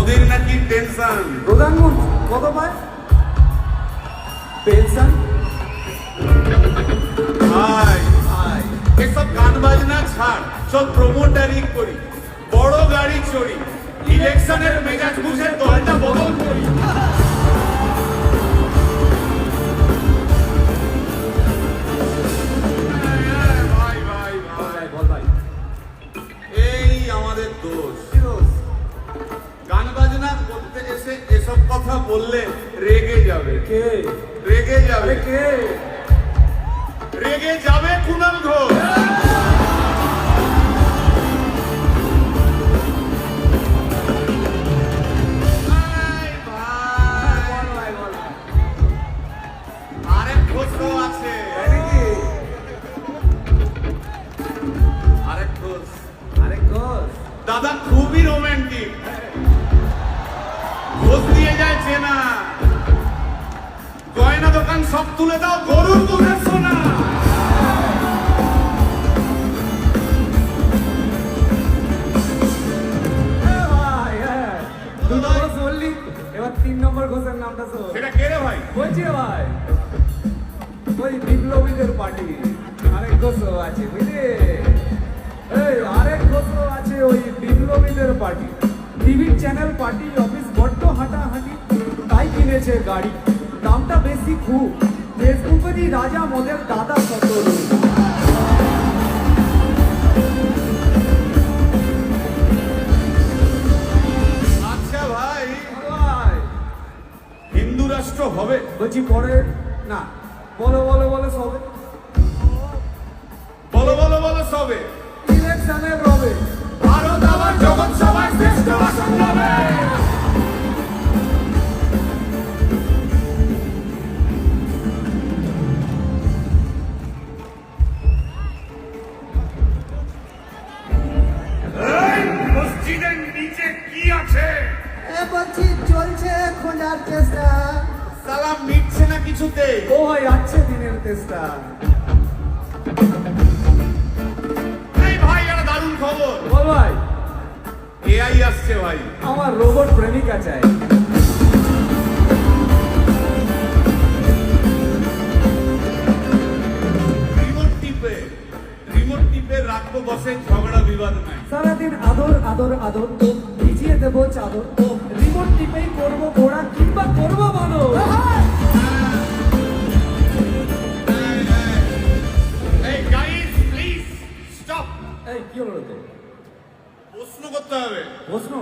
মোদির নাকি টেনশন? প্রধানমন্ত্রী কত পায় পেনশন এসব গান বাজনা ছাড় সব প্রমোটারি করি। বড় গাড়ি চড়ি ইলেকশনের মেজাজ বুঝে দলটা বদল করি। ভাই ভাই ভাই। ভাই এই আমাদের দোষ? গান বাজনা করতে এসে এসব কথা বললে রেগে যাবে। কে? রেগে যাবে। কে? রেগে যাবে কুণাল ঘোষ। ভাই, ভাই, বল দিয়ে গয়না দোকান সব তুলে দাও গরুর দুধের সোনা। ভাই দুটো ঘোষ বললি এবার তিন নম্বর ঘোষের নামটা শোন। সেটা কে রে ভাই? বলছি ভাই ওই বিপ্লবীদের পার্টি। আরেক ঘোষও আছে বুঝলি? এই আরেক ঘোষও আছে ওই বিপ্লবীদের পার্টি। টিভির চ্যানেল পার্টি অফিস বড্ড হাঁটাহাঁটি। কিনেছে গাড়ি। দামটা বেশি খুব। ফেসবুকেরই রাজা মদের দাদা সতরু। আচ্ছা ভাই হিন্দু রাষ্ট্র হবে। বলছি পরে না বলো বলো বলো সবে। বলো বলো বলো সবে। ইলেকশনের রবে। কি আছে? এ বলছি চলছে খোঁজার চেষ্টা। সালাম মিটছে না কিছুতেই ও ভাই আছে দিনের তেষ্টা এই ভাই একটা দারুণ খবর। বল ভাই। এআই আসছে ভাই। আমার রোবট প্রেমিকা চাই রিমোট টিপে রিমোট টিপে রাখব বসে ঝগড়া বিবাদ নাই। সারাদিন আদর আদর আদর তো ভিজিয়ে দেব চাদর। তো রিমোট টিপেই করব ঘোড়া কিংবা করব বলো এই গাইস প্লিজ স্টপ এই কি হলো প্রশ্ন করতে হবে। প্রশ্ন?